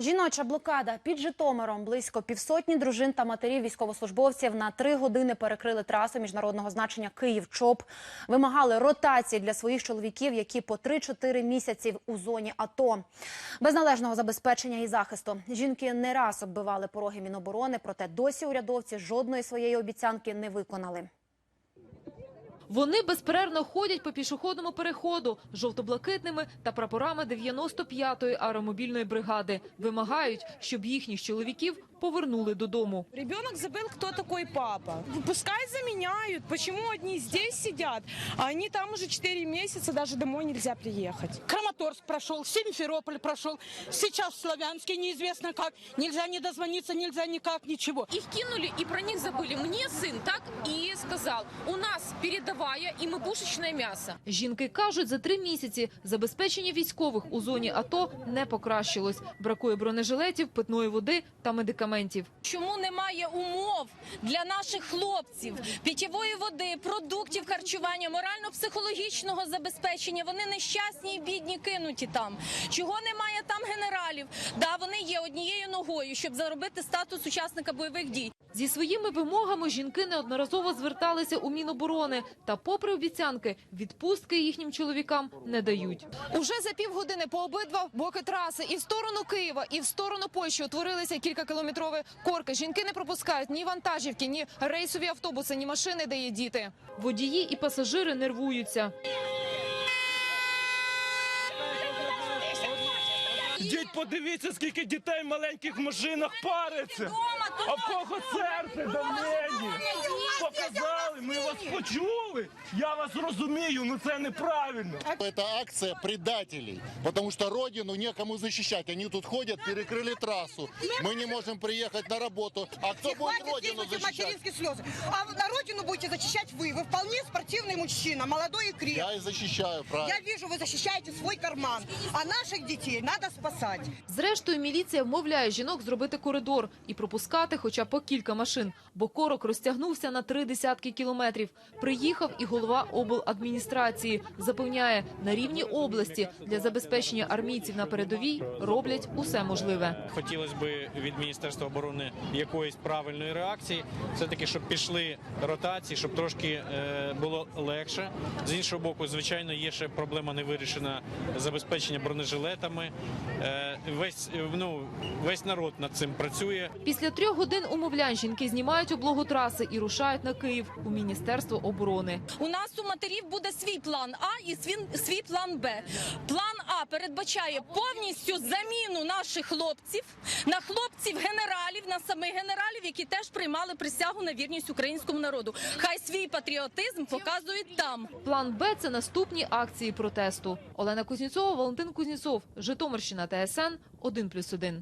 Жіноча блокада під Житомиром близько півсотні дружин та матерів військовослужбовців на три години перекрили трасу міжнародного значення Київ ЧОП. Вимагали ротації для своїх чоловіків, які по 3-4 місяці у зоні АТО. Без належного забезпечення і захисту жінки не раз оббивали пороги Міноборони, проте досі урядовці жодної своєї обіцянки не виконали. Вони безперервно ходять по пішохідному переходу жовто-блакитними та прапорами 95-ї аеромобільної бригади. Вимагають, щоб їхніх чоловіків повернули додому. Ребенок забыл, кто такой папа. Пускай заменяют. Почему одни здесь сидят, а они там уже 4 месяца, даже домой нельзя приехать. Краматорск прошел, Симферополь прошел, сейчас в Славянске неизвестно как. Нельзя не дозвониться, нельзя никак, ничего. Их кинули и про них забыли. Мне сын так и сказал. У нас передовая и мы пушечное мясо. Жінки кажуть, за три місяці забезпечення військових у зоні АТО не покращилось. Бракує бронежилетів, питної води та медикаментів. Чому немає умов для наших хлопців питьової води, продуктів харчування, морально-психологічного забезпечення? Вони нещасні і бідні кинуті там. Чого немає там генералів? Да, вони є однією ногою, щоб заробити статус учасника бойових дій. Зі своїми вимогами жінки неодноразово зверталися у Міноборони. Та попри обіцянки, відпустки їхнім чоловікам не дають. Уже за півгодини по обидва боки траси і в сторону Києва, і в сторону Польщі утворилися кількакілометрові корки. Жінки не пропускають ні вантажівки, ні рейсові автобуси, ні машини, де є діти. Водії і пасажири нервуються. Йдіть, подивіться, скільки дітей маленьких машинах париться. А кого серце давлення? Показали, ми вас почули. Я вас розумію, ну це неправильно. Это акция предателей, потому что родину некому защищать. Они тут ходят, перекрыли трассу. Мы не можем приехать на работу. А кто будет родину эти защищать? материнские слезы. А на родину будете защищать вы. Вы вполне спортивный мужчина, молодой и крепкий. Я и защищаю, правильно. Я вижу, вы защищаете свой карман. А наших детей надо спасать. Зрештою, міліція вмовляє жінок зробити коридор і пропускати хоча б по кілька машин, бо корок розтягнувся на три десятки кілометрів. Приїхав і голова обладміністрації. Запевняє, на рівні області для забезпечення армійців на передовій роблять усе можливе. Хотілося б від Міністерства оборони якоїсь правильної реакції, все таки, щоб пішли ротації, щоб трошки е, було легше. З іншого боку, звичайно, є ще проблема не вирішена забезпечення бронежилетами. Е, весь е, ну весь народ над цим працює. Після трьох годин умовлянь жінки знімають облогу траси і рушають на Київ у Міністерство оборони. У нас у матерів буде свій план А і свій, свій план Б. План А передбачає повністю заміну наших хлопців на хлопців генералів, на самих генералів, які теж приймали присягу на вірність українському народу. Хай свій патріотизм показують там. План Б – це наступні акції протесту. Олена Кузнєцова, Валентин Кузнєцов, Житомирщина, ТСН 1+,1.